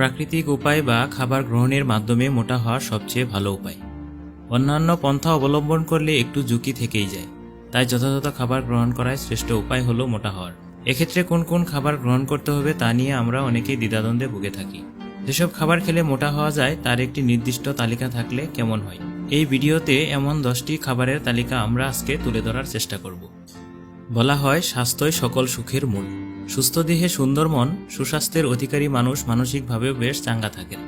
প্রাকৃতিক উপায় বা খাবার গ্রহণের মাধ্যমে মোটা হওয়ার সবচেয়ে ভালো উপায়। অন্যান্য পন্থা অবলম্বন করলে একটু ঝুঁকি থেকেই যায়। তাই যথাযথ খাবার গ্রহণ করাই শ্রেষ্ঠ উপায় হলো মোটা হওয়ার। এক্ষেত্রে কোন কোন খাবার গ্রহণ করতে হবে তা নিয়ে আমরা অনেকেই দ্বিধাদ্বন্দ্বে ভুগে থাকি। যেসব খাবার খেলে মোটা হওয়া যায়, তার একটি নির্দিষ্ট তালিকা থাকলে কেমন হয়? এই ভিডিওতে এমন দশটি খাবারের তালিকা আমরা আজকে তুলে ধরার চেষ্টা করব। বলা হয়, স্বাস্থ্যই সকল সুখের মূল। সুস্থ দেহে সুন্দর মন, সুস্বাস্থ্যের অধিকারী মানুষ মানসিকভাবেও বেশ চাঙ্গা থাকেন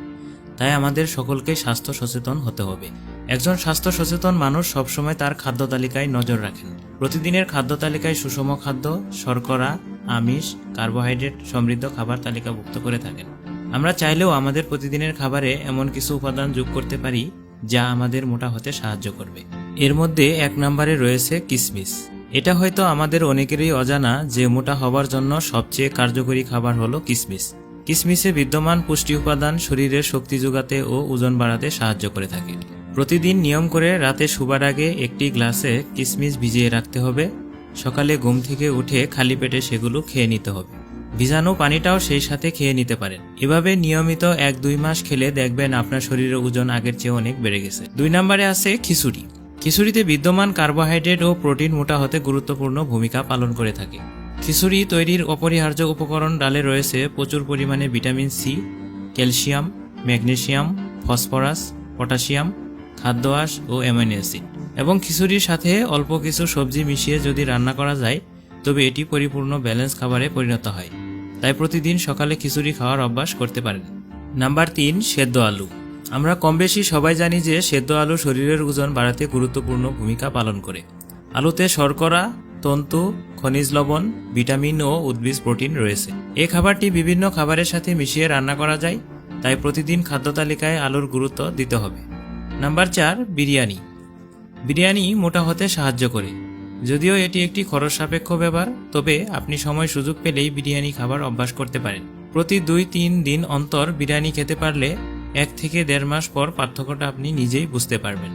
তাই আমাদের সকলকে স্বাস্থ্য সচেতন হতে হবে। একজন স্বাস্থ্য সচেতন মানুষ সবসময় তার খাদ্য তালিকায় নজর রাখেন। প্রতিদিনের খাদ্য তালিকায় সুষম খাদ্য, শর্করা, আমিষ, কার্বোহাইড্রেট সমৃদ্ধ খাবার তালিকাভুক্ত করে থাকেন। আমরা চাইলেও আমাদের প্রতিদিনের খাবারে এমন কিছু উপাদান যোগ করতে পারি, যা আমাদের মোটা হতে সাহায্য করবে। এর মধ্যে এক নম্বরে রয়েছে কিসমিস। এটা হয়তো আমাদের অনেকেরই অজানা যে মোটা হবার জন্য সবচেয়ে কার্যকরী খাবার হলো কিসমিস। কিসমিসে বিদ্যমান পুষ্টি উপাদান শরীরের শক্তি যোগাতে ও ওজন বাড়াতে সাহায্য করে থাকে। প্রতিদিন নিয়ম করে রাতে শুবার আগে একটি গ্লাসে কিসমিস ভিজিয়ে রাখতে হবে। সকালে ঘুম থেকে উঠে খালি পেটে সেগুলো খেয়ে নিতে হবে। ভিজানো পানিটাও সেই সাথে খেয়ে নিতে পারেন। এভাবে নিয়মিত এক দুই মাস খেলে দেখবেন আপনার শরীরের ওজন আগের চেয়ে অনেক বেড়ে গেছে। দুই নম্বরে আছে খিচুড়ি। খিচুড়িতে বিদ্যমান কার্বোহাইড্রেট ও প্রোটিন মোটা হতে গুরুত্বপূর্ণ ভূমিকা পালন করে থাকে। খিচুড়ি তৈরির অপরিহার্য উপকরণ ডালে রয়েছে প্রচুর পরিমাণে vitamin C, calcium, magnesium, phosphorus, potassium, খাদ্য আঁশ ও অ্যামাইনো অ্যাসিড। এবং খিচুড়ির সাথে অল্প কিছু সবজি মিশিয়ে যদি রান্না করা যায়, তবে এটি পরিপূর্ণ ব্যালেন্স খাবারে পরিণত হয়। তাই প্রতিদিন সকালে খিচুড়ি খাওয়ার অভ্যাস করতে পারেন। নাম্বার তিন, সেদ্ধ আলু। আমরা কম বেশি সবাই জানি যে সেদ্ধ আলু শরীরের ওজন বাড়াতে গুরুত্বপূর্ণ ভূমিকা পালন করে। আলুতে শর্করা, তন্তু, খনিজ লবণ, ভিটামিন ও উদ্ভিজ প্রোটিন রয়েছে। এই খাবারটি বিভিন্ন খাবারের সাথে মিশিয়ে রান্না করা যায়, তাই প্রতিদিন খাদ্য তালিকায় আলুর গুরুত্ব দিতে হবে। নাম্বার চার, বিরিয়ানি। বিরিয়ানি মোটা হতে সাহায্য করে। যদিও এটি একটি খরচ সাপেক্ষ ব্যাপার, তবে আপনি সময় সুযোগ পেলেই বিরিয়ানি খাবার অভ্যাস করতে পারেন। প্রতি দুই তিন দিন অন্তর বিরিয়ানি খেতে পারলে এক থেকে দেড় মাস পর পার্থক্যটা আপনি নিজেই বুঝতে পারবেন।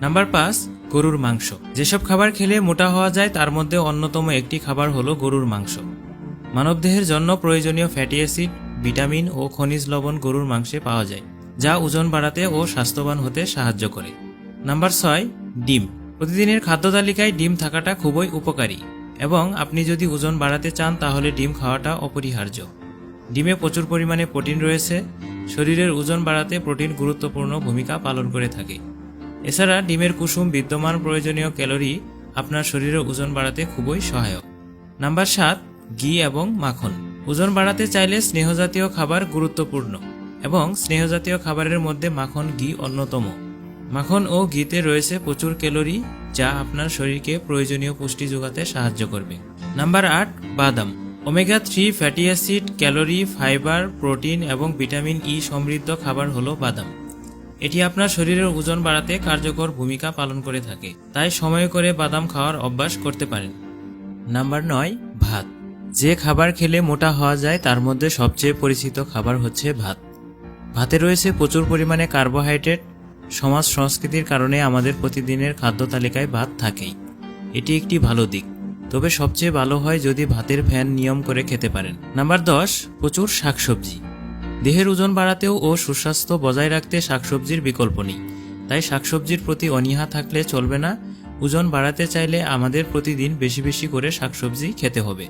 নাম্বার পাঁচ, গরুর মাংস। যেসব খাবার খেলে মোটা হওয়া যায়, তার মধ্যে অন্যতম একটি খাবার হলো গরুর মাংস। মানবদেহের জন্য প্রয়োজনীয় ফ্যাটি অ্যাসিড, ভিটামিন ও খনিজ লবণ গরুর মাংসে পাওয়া যায়, যা ওজন বাড়াতে ও স্বাস্থ্যবান হতে সাহায্য করে। নাম্বার ছয়, ডিম। প্রতিদিনের খাদ্য তালিকায় ডিম থাকাটা খুবই উপকারী এবং আপনি যদি ওজন বাড়াতে চান, তাহলে ডিম খাওয়াটা অপরিহার্য। ডিমে প্রচুর পরিমাণে প্রোটিন রয়েছে শরীরের ওজন বাড়াতে প্রোটিন গুরুত্বপূর্ণ ভূমিকা পালন করে থাকে। এছাড়া ডিমের কুসুম বিদ্যমান প্রয়োজনীয় ক্যালোরি আপনার শরীরের ওজন বাড়াতে খুবই সহায়ক। নাম্বার সাত, ঘি এবং মাখন। ওজন বাড়াতে চাইলে স্নেহজাতীয় খাবার গুরুত্বপূর্ণ এবং স্নেহজাতীয় খাবারের মধ্যে মাখন, ঘি অন্যতম। মাখন ও ঘিতে রয়েছে প্রচুর ক্যালোরি যা আপনার শরীরকে প্রয়োজনীয় পুষ্টি যোগাতে সাহায্য করবে। নাম্বার আট, বাদাম। Omega three fatty acid, calorie, fibre, protein এবং ভিটামিন ই সমৃদ্ধ খাবার হলো বাদাম। এটি আপনার শরীরের ওজন বাড়াতে কার্যকর ভূমিকা পালন করে থাকে, তাই সময় করে বাদাম খাওয়ার অভ্যাস করতে পারেন। নাম্বার নয়, ভাত। যে খাবার খেলে মোটা হওয়া যায়, তার মধ্যে সবচেয়ে পরিচিত খাবার হচ্ছে ভাত। ভাতে রয়েছে প্রচুর পরিমাণে কার্বোহাইড্রেট। সমাজ সংস্কৃতির কারণে আমাদের প্রতিদিনের খাদ্য তালিকায় ভাত থাকেই। এটি একটি ভালো দিক। তবে সবচেয়ে ভালো হয় যদি ভাতের ফ্যান নিয়ম করে খেতে পারেন। নাম্বার দশ, প্রচুর শাকসবজি। দেহের ওজন বাড়াতেও ও সুস্বাস্থ্য বজায় রাখতে শাকসবজির বিকল্প নেই। তাই শাকসবজির প্রতি অনীহা থাকলে চলবে না। ওজন বাড়াতে চাইলে আমাদের প্রতিদিন বেশি বেশি করে শাকসবজি খেতে হবে।